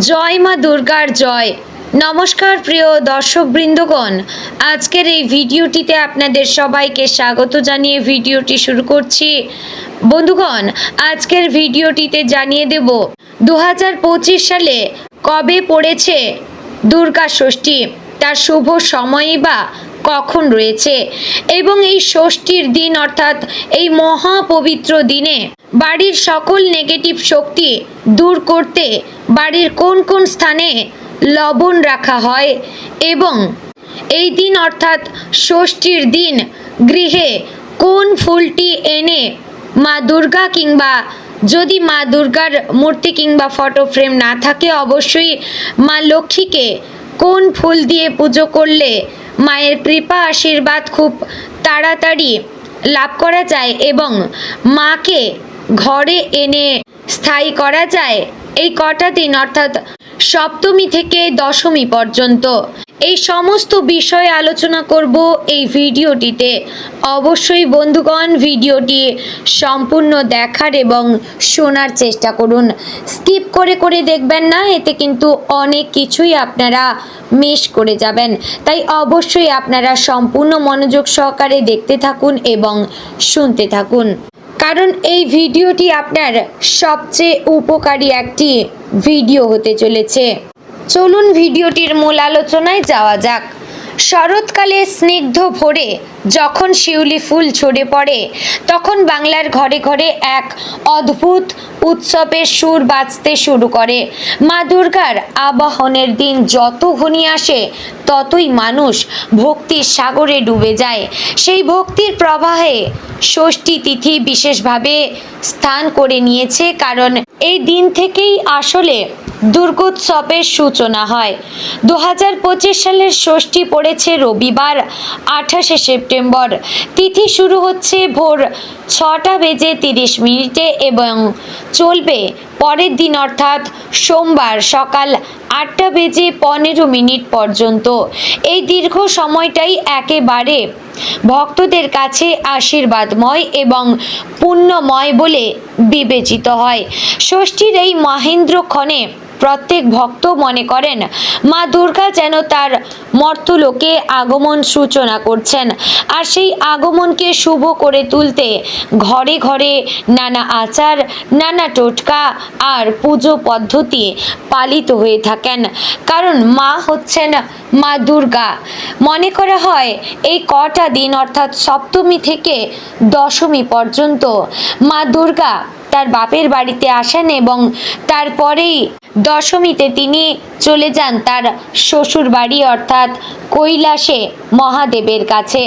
জয় মা দুর্গার জয়। নমস্কার প্রিয় দর্শক বৃন্দগণ আজকের এই ভিডিওটিতে আপনাদের সবাইকে স্বাগত জানিয়ে ভিডিওটি শুরু করছি। বন্ধুগণ, আজকের ভিডিওটিতে জানিয়ে দেব দু হাজার পঁচিশ সালে কবে পড়েছে দুর্গা ষষ্ঠী? তার শুভ সময়ই বা কখন রয়েছে? এবং এই ষষ্ঠীর দিন অর্থাৎ এই মহাপবিত্র দিনে বাড়ির সকল নেগেটিভ শক্তি দূর করতে বাড়ির কোন কোন স্থানে লবণ রাখা হয়? এবং এই দিন অর্থাৎ ষষ্ঠীর দিন গৃহে কোন ফুলটি এনে মা দুর্গা কিংবা যদি মা দুর্গার মূর্তি কিংবা ফটো ফ্রেম না থাকে, অবশ্যই মা লক্ষ্মীকে কোন ফুল দিয়ে পুজো করলে মায়ের কৃপা, আশীর্বাদ খুব তাড়াতাড়ি লাভ করা যায় এবং মাকে ঘরে এনে স্থায়ী করা যায়। এই কটা দিন, অর্থাৎ সপ্তমী থেকে দশমী পর্যন্ত এই সমস্ত বিষয়ে আলোচনা করব এই ভিডিওটিতে। অবশ্যই বন্ধুগণ, ভিডিওটি সম্পূর্ণ দেখার এবং শোনার চেষ্টা করুন। স্কিপ করে করে দেখবেন না, এতে কিন্তু অনেক কিছুই আপনারা মিস করে যাবেন। তাই অবশ্যই আপনারা সম্পূর্ণ মনোযোগ সহকারে দেখতে থাকুন এবং শুনতে থাকুন। কারণ এই ভিডিওটি আপনার সবচেয়ে উপকারী একটি ভিডিও হতে চলেছে। চলুন ভিডিওটির মূল আলোচনায় যাওয়া যাক। শরৎকালে স্নিগ্ধ ভোরে যখন শিউলি ফুল ঝরে পড়ে, তখন বাংলার ঘরে ঘরে এক অদ্ভুত উৎসবের সুর বাজতে শুরু করে। মা দুর্গার আবাহনের দিন যত ঘনিয়ে আসে, ততই মানুষ ভক্তির সাগরে ডুবে যায়। সেই ভক্তির প্রবাহে ষষ্ঠী তিথি বিশেষভাবে স্থান করে নিয়েছে, কারণ এই দিন থেকেই আসলে দুর্গোৎসবের সূচনা হয়। দু হাজার পঁচিশ সালের ষষ্ঠী পড়েছে রবিবার, আঠাশে সেপ্টেম্বর। তিথি শুরু হচ্ছে ভোর ছটা বেজে তিরিশ মিনিটে এবং চলবে পরের দিন অর্থাৎ সোমবার সকাল আটটা বেজে পনেরো মিনিট পর্যন্ত। এই দীর্ঘ সময়টাই একেবারে ভক্তদের কাছে আশীর্বাদময় এবং পুণ্যময় বলে বিবেচিত হয়। ষষ্ঠীর এই মহেন্দ্রক্ষণে প্রত্যেক ভক্ত মনে করেন, মা দুর্গা যেন তার মর্তলোকে আগমন সূচনা করছেন আর সেই আগমনকে শুভ করে তুলতে ঘরে ঘরে নানা আচার, নানা টোটকা আর পুজো পদ্ধতি পালিত হয়ে থাকেন। কারণ মা হচ্ছেন মা দুর্গা। মনে করা হয়, এই কটা দিন অর্থাৎ সপ্তমী থেকে দশমী পর্যন্ত মা দুর্গা তার বাপের বাড়িতে আসেন এবং তারপরেই দশমীতে তিনি চলে যান তার শ্বশুর বাড়ি অর্থাৎ কৈলাসে মহাদেবের কাছে।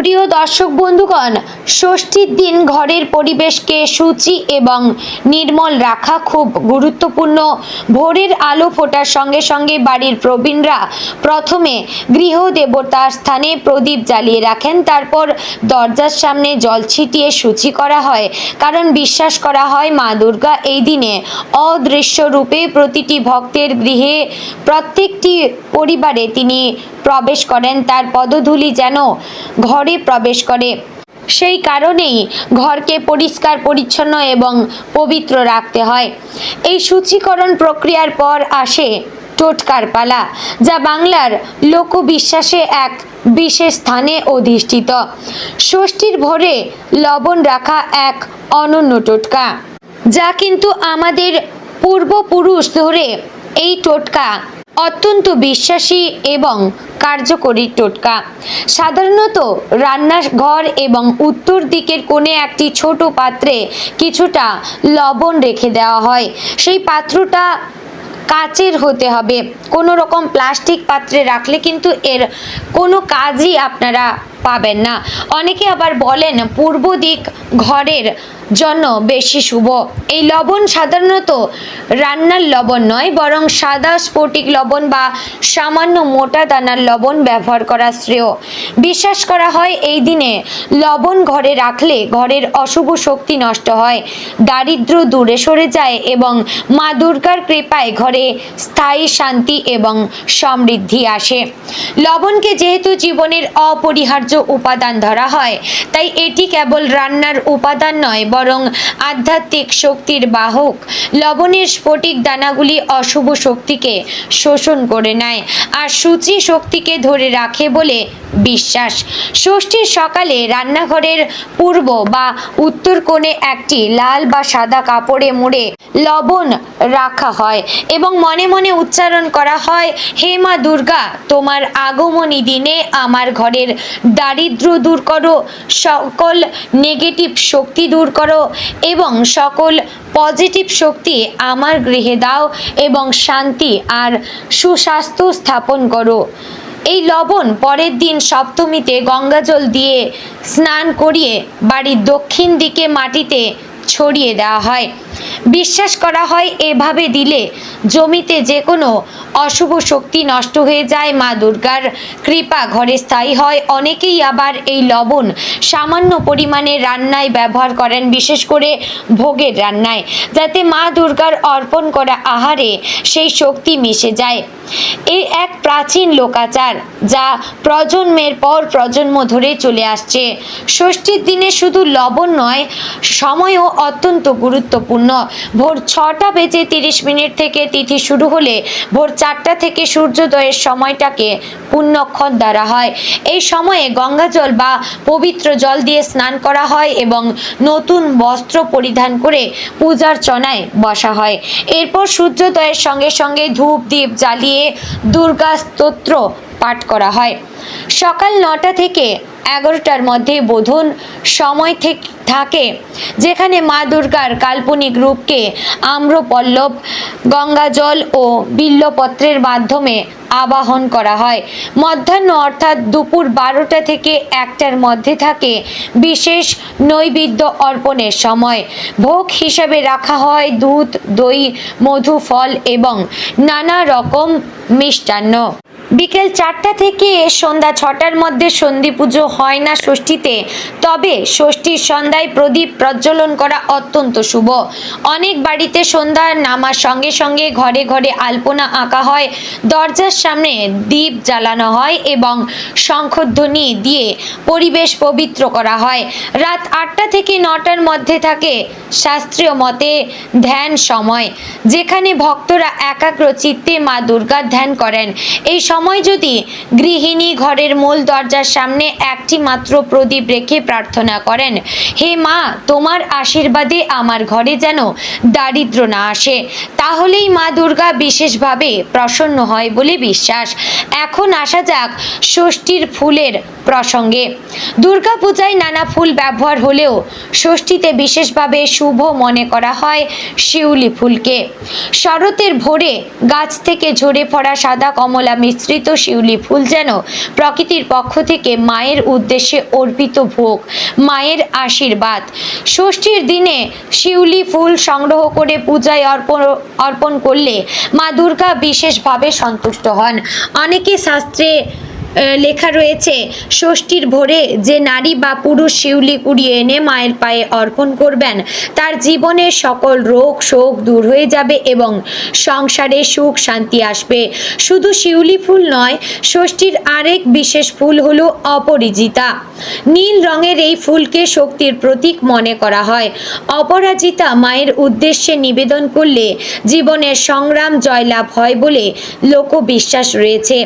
প্রিয় দর্শক বন্ধুগণ, ষষ্ঠীর দিন ঘরের পরিবেশকে সূচি এবং নির্মল রাখা খুব গুরুত্বপূর্ণ। ভোরের আলো ফোটার সঙ্গে সঙ্গে বাড়ির প্রবীণরা প্রথমে গৃহ দেবতার স্থানে প্রদীপ জ্বালিয়ে রাখেন, তারপর দরজার সামনে জল ছিটিয়ে সূচি করা হয়। কারণ বিশ্বাস করা হয়, মা দুর্গা এই দিনে অদৃশ্য রূপে প্রতিটি ভক্তের গৃহে প্রত্যেকটি পরিবারে তিনি প্রবেশ করেন। তার পদধূলি যেন ঘরে প্রবেশ করে। সেই কারণেই ঘরকে পরিষ্কার, পরিচ্ছন্ন এবং পবিত্র রাখতে হয়। এই সূচীকরণ প্রক্রিয়ার পর আসে টোটকার পালা, যা বাংলার লোকবিশ্বাসে এক বিশেষ স্থানে অধিষ্ঠিত। ষষ্ঠীর ভোরে লবণ রাখা এক অনন্য টোটকা, যা কিন্তু আমাদের পূর্বপুরুষ ধরে এই টোটকা অত্যন্ত বিশ্বাসী এবং কার্যকরী টোটকা। সাধারণত রান্নাঘর এবং উত্তর দিকের কোণে একটি ছোট পাত্রে কিছুটা লবণ রেখে দেওয়া হয়। সেই পাত্রটা কাচের হতে হবে। কোনো রকম প্লাস্টিক পাত্রে রাখলে কিন্তু এর কোনো কাজই আপনারা পাবেন না। অনেকে আবার বলেন, পূর্ব দিক ঘরের জন্য বেশি শুভ। এই লবণ সাধারণত রান্নার লবণ নয়, বরং সাদা স্ফটিক লবণ বা সামান্য মোটা দানার লবণ ব্যবহার করা শ্রেয়। বিশ্বাস করা হয় এই দিনে লবণ ঘরে রাখলে ঘরের অশুভ শক্তি নষ্ট হয় দারিদ্র দূরে সরে যায় এবং মা দুর্গার কৃপায় ঘরে স্থায়ী শান্তি এবং সমৃদ্ধি আসে। লবণকে যেহেতু জীবনের অপরিহার্য উপাদান ধরা হয়, তাই এটি কেবল রান্নার উপাদান নয় বরং আধ্যাত্মিক শক্তির বাহক। লবণের স্ফটিক দানাগুলি অশুভ শক্তিকে শোষণ করে নেয় আর সূচি শক্তিকে ধরে রাখে বলে বিশ্বাস। ষষ্ঠীর সকালে রান্নাঘরের পূর্ব বা উত্তর কোণে একটি লাল বা সাদা কাপড়ে মুড়ে লবণ রাখা হয় এবং মনে মনে উচ্চারণ করা হয়, হে মা দুর্গা, তোমার আগমনী দিনে আমার ঘরের দারিদ্র দূর করো, সকল নেগেটিভ শক্তি দূর করো। এবং সকল পজিটিভ শক্তি আমার গৃহে দাও এবং শান্তি আর সুস্বাস্থ্য স্থাপন করো। এই লবণ পরের দিন সপ্তমীতে গঙ্গাজল দিয়ে স্নান করিয়ে বাড়ির দক্ষিণ দিকে মাটিতে ছড়িয়ে দেওয়া হয়। বিশ্বাস করা হয় এভাবে দিলে জমিতে যে কোনো অশুভ শক্তি নষ্ট হয়ে যায়। মা দুর্গার কৃপা ঘরে স্থায়ী হয়। অনেকেই আবার এই লবণ সামান্য পরিমাণে রান্নায় ব্যবহার করেন, বিশেষ করে ভোগের রান্নায়, যাতে মা দুর্গার অর্পণ করা আহারে সেই শক্তি মিশে যায়। এই এক প্রাচীন লোকাচার যা প্রজন্মের পর প্রজন্ম ধরে চলে আসছে। ষষ্ঠীর দিনে শুধু লবণ নয়, সময়ও অত্যন্ত গুরুত্বপূর্ণ। ভোর ছটা বেজে তিরিশ মিনিট থেকে তিথি শুরু হলে ভোর চারটা থেকে সূর্যোদয়ের সময়টাকে পুণ্যক্ষণ দ্বারা হয়। এই সময়ে গঙ্গাজল বা পবিত্র জল দিয়ে স্নান করা হয় এবং নতুন বস্ত্র পরিধান করে পূজার্চনায় বসা হয়। এরপর সূর্যোদয়ের সঙ্গে সঙ্গে ধূপ দ্বীপ জ্বালিয়ে দুর্গা স্তোত্র পাঠ করা হয়। সকাল নটা থেকে এগারোটার মধ্যে বোধন সময় থেকে থাকে, যেখানে মা দুর্গার কাল্পনিক রূপকে আম্রপল্লব, গঙ্গাজল ও বিল্লপত্রের মাধ্যমে আবাহন করা হয়। মধ্যাহ্ন অর্থাৎ দুপুর বারোটা থেকে একটার মধ্যে থাকে বিশেষ নৈবেদ্য অর্পণের সময়। ভোগ হিসাবে রাখা হয় দুধ, দই, মধু, ফল এবং নানা রকম মিষ্টান্ন। বিকেল চারটা থেকে সন্ধ্যা ছটার মধ্যে সন্ধি পুজো হয় না ষষ্ঠীতে। তবে ষষ্ঠীর সন্ধ্যায় প্রদীপ প্রজ্বলন করা অত্যন্ত শুভ। অনেক বাড়িতে সন্ধ্যার নামার সঙ্গে সঙ্গে ঘরে ঘরে আলপনা আঁকা হয়, দরজার সামনে দীপ জ্বালানো হয় এবং শঙ্খধ্বনি দিয়ে পরিবেশ পবিত্র করা হয়। রাত আটটা থেকে নটার মধ্যে থাকে শাস্ত্রীয় মতে ধ্যান সময়, যেখানে ভক্তরা একাগ্র চিত্তে মা দুর্গার ধ্যান করেন। এই সময় যদি গৃহিণী ঘরের মূল দরজার সামনে একটি মাত্র প্রদীপ রেখে প্রার্থনা করেন, হে মা, তোমার আশীর্বাদে আমার ঘরে যেন দারিদ্র না আসে। তাহলেই মা দুর্গা বিশেষভাবে প্রসন্ন হয় বলে বিশ্বাস। এখন আসা যাক ষষ্ঠীর ফুলের প্রসঙ্গে। দুর্গাপূজায় নানা ফুল ব্যবহার হলেও ষষ্ঠীতে বিশেষভাবে শুভ মনে করা হয় শিউলি ফুলকে। শরতের ভোরে গাছ থেকে ঝরে পড়া সাদা কমলা মিশ্রিত শিউলি ফুল যেন প্রকৃতির পক্ষ থেকে মায়ের উদ্দেশ্যে অর্পিত ভোগ, মায়ের আশীর্বাদ। ষষ্ঠীর দিনে শিউলি ফুল সংগ্রহ করে পূজায় অর্পণ অর্পণ করলে মা দুর্গা বিশেষভাবে সন্তুষ্ট হন। অনেকে শাস্ত্রে লেখা রয়েছে, ষষ্ঠীর ভোরে যে নারী বা পুরুষ শিউলি কুড়িয়ে এনে মায়ের পায়ে অর্পণ করবেন, তার জীবনের সকল রোগ শোক দূর হয়ে যাবে এবং সংসারে সুখ শান্তি আসবে। শুধু শিউলি ফুল নয়, ষষ্ঠীর আরেক বিশেষ ফুল হলো অপরিজিতা। নীল রঙের এই ফুলকে শক্তির প্রতীক মনে করা হয়। অপরাজিতা মায়ের উদ্দেশ্যে নিবেদন করলে জীবনের সংগ্রাম জয়লাভ হয় বলে লোকবিশ্বাস রয়েছে।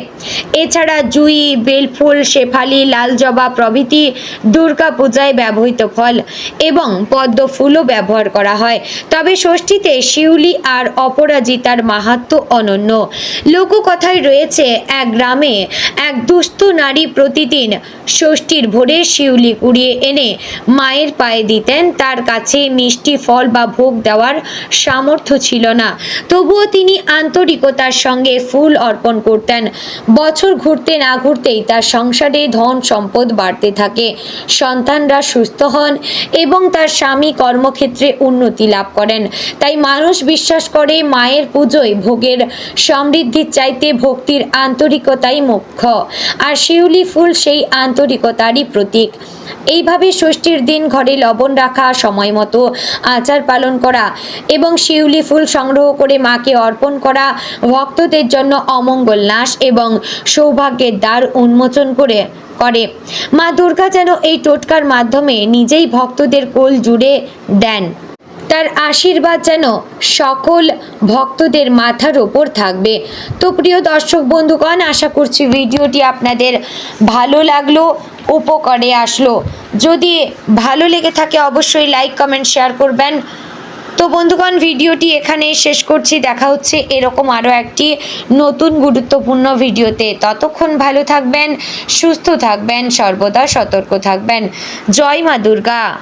এছাড়া জুই বেলফুল, শেফালি লাল জবা প্রভৃতি দুর্গা পূজায় ব্যবহৃত ফল এবং পদ্ম ফুলও ব্যবহার করা হয়। তবে ষষ্ঠীতে শিউলি আর অপরাজিতার মাহাত্ম অনন্য। লোককথায় রয়েছে এক গ্রামে এক দুস্থ নারী প্রতিদিন ষষ্ঠীর ভোরে শিউলি কুড়িয়ে এনে মায়ের পায়ে দিতেন। তার কাছে মিষ্টি ফল বা ভোগ দেওয়ার সামর্থ্য ছিল না। তবুও তিনি আন্তরিকতার সঙ্গে ফুল অর্পণ করতেন। বছর ঘুরতে না ঘুরতেই তার সংসারে ধন সম্পদ বাড়তে থাকে। সন্তানরা সুস্থ হন এবং তার স্বামী কর্মক্ষেত্রে উন্নতি লাভ করেন। তাই মানুষ বিশ্বাস করে মায়ের পুজোয় ভোগের সমৃদ্ধির চাইতে ভক্তির আন্তরিকতাই মুখ্য। আর শিউলি ফুল সেই আন্তরিকতারই প্রতীক। এইভাবে ষষ্ঠীর দিন ঘরে লবণ রাখা, সময় মতো আচার পালন করা এবং শিউলি ফুল সংগ্রহ করে মাকে অর্পণ করা, ভক্তদের জন্য অমঙ্গল নাশ এবং সৌভাগ্যের দ্বার উন্মোচন করে করে। মা দুর্গা যেন এই টোটকার মাধ্যমে নিজেই ভক্তদের কোল জুড়ে দেন। তার আশীর্বাদ যেন সকল ভক্তদের মাথার ওপর থাকবে। তো প্রিয় দর্শক বন্ধুগণ, আশা করছি ভিডিওটি আপনাদের ভালো লাগল, উপকারে আসলো। যদি ভালো লেগে থাকে অবশ্যই লাইক, কমেন্ট, শেয়ার করবেন। তো বন্ধুগণ, ভিডিওটি এখানেই শেষ করছি। দেখা হচ্ছে এরকম আরও একটি নতুন গুরুত্বপূর্ণ ভিডিওতে। ততক্ষণ ভালো থাকবেন, সুস্থ থাকবেন, সর্বদা সতর্ক থাকবেন। জয় মা দুর্গা।